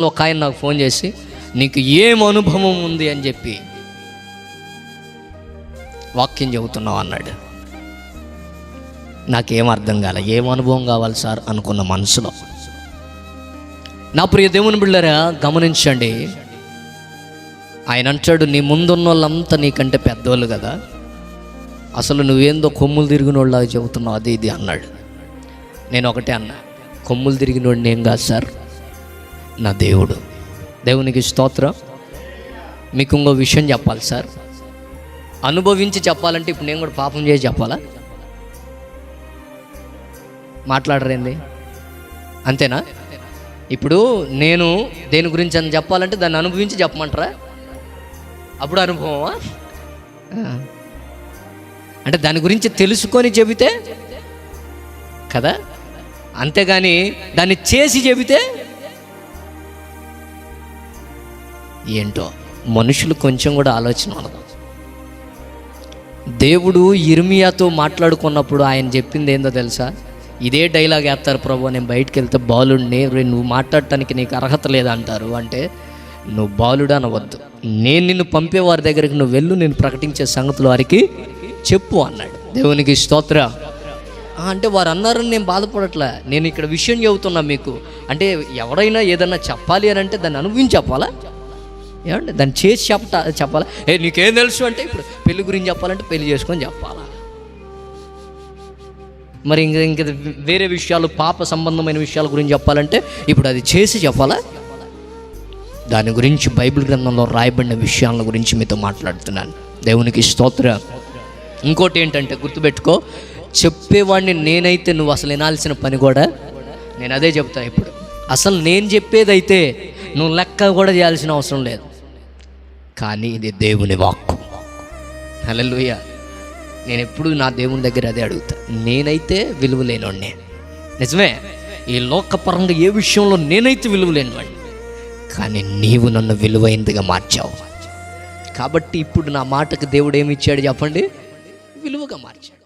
ఒక ఆయన నాకు ఫోన్ చేసి నీకు ఏం అనుభవం ఉంది? అని చెప్పి వాక్యం చెబుతున్నావు అన్నాడు. నాకేం అర్థం కాలే ఏం అనుభవం కావాలి సార్ అనుకున్న మనసులో. నా ప్రియ దేవుని బిళ్ళరా గమనించండి. ఆయన అంటాడు నీ ముందున్న వాళ్ళంతా నీకంటే పెద్దోళ్ళు కదా. అసలు నువ్వేందో కొమ్ములు తిరిగిన వాళ్ళ చెబుతున్నావు అది ఇది అన్నాడు. నేను ఒకటే అన్నా కొమ్ములు తిరిగినోడిని ఏం కాదు సార్. నా దేవుడు. దేవునికి స్తోత్రం. మీకు ఇంకో విషయం చెప్పాలి సార్. అనుభవించి చెప్పాలంటే ఇప్పుడు నేను కూడా పాపం చేసి చెప్పాలా? మాట్లాడరేంది? అంతేనా? ఇప్పుడు నేను దేని గురించి అని చెప్పాలంటే దాన్ని అనుభవించి చెప్పమంటారా? అప్పుడు అనుభవమా? అంటే దాని గురించి తెలుసుకొని చెబితే కదా? అంతేగాని దాన్ని చేసి చెబితే ఏంటో? మనుషులు కొంచెం కూడా ఆలోచన ఉండదు. దేవుడు ఇర్మియాతో మాట్లాడుకున్నప్పుడు ఆయన చెప్పింది ఏందో తెలుసా? ఇదే డైలాగ్ వేస్తారు ప్రభు నేను బయటకు వెళ్తే బాలుడిని నువ్వు మాట్లాడటానికి నీకు అర్హత లేదంటారు. అంటే నువ్వు బాలుడు అనవద్దు. నేను నిన్ను పంపే వారి దగ్గరికి నువ్వు వెళ్ళు నేను ప్రకటించే సంగతులు వారికి చెప్పు అన్నాడు. దేవునికి స్తోత్ర. అంటే వారు అన్నారని నేను బాధపడట్లే. నేను ఇక్కడ విషయం చెబుతున్నా మీకు. అంటే ఎవరైనా ఏదన్నా చెప్పాలి అని అంటే దాన్ని అనుభవించి చెప్పాలా? ఏమండి? దాన్ని చేసి చెప్పట చెప్పాలా? ఏ నీకేం తెలుసు అంటే ఇప్పుడు పెళ్ళి గురించి చెప్పాలంటే పెళ్ళి చేసుకొని చెప్పాలా? మరి ఇంక ఇంక వేరే విషయాలు పాప సంబంధమైన విషయాల గురించి చెప్పాలంటే ఇప్పుడు అది చేసి చెప్పాలా? దాని గురించి బైబిల్ గ్రంథంలో రాయబడిన విషయాల గురించి మీతో మాట్లాడుతున్నాను. దేవునికి స్తోత్ర. ఇంకోటి ఏంటంటే గుర్తుపెట్టుకో చెప్పేవాడిని నేనైతే నువ్వు అసలు వినాల్సిన పని కూడా నేను అదే చెప్తాను ఇప్పుడు. అసలు నేను చెప్పేదైతే నువ్వు లెక్క కూడా చేయాల్సిన అవసరం లేదు. కానీ ఇది దేవుని వాక్కు. హలలుయ నేను ఎప్పుడు నా దేవుని దగ్గర అదే అడుగుతా. నేనైతే విలువ లేనోడినే నిజమే ఈ లోకపరంగా ఏ విషయంలో నేనైతే విలువ లేనివాడిని కానీ నీవు నన్ను విలువైందిగా మార్చావు. కాబట్టి ఇప్పుడు నా మాటకు దేవుడు ఏమి ఇచ్చాడు చెప్పండి? విలువగా మార్చాడు.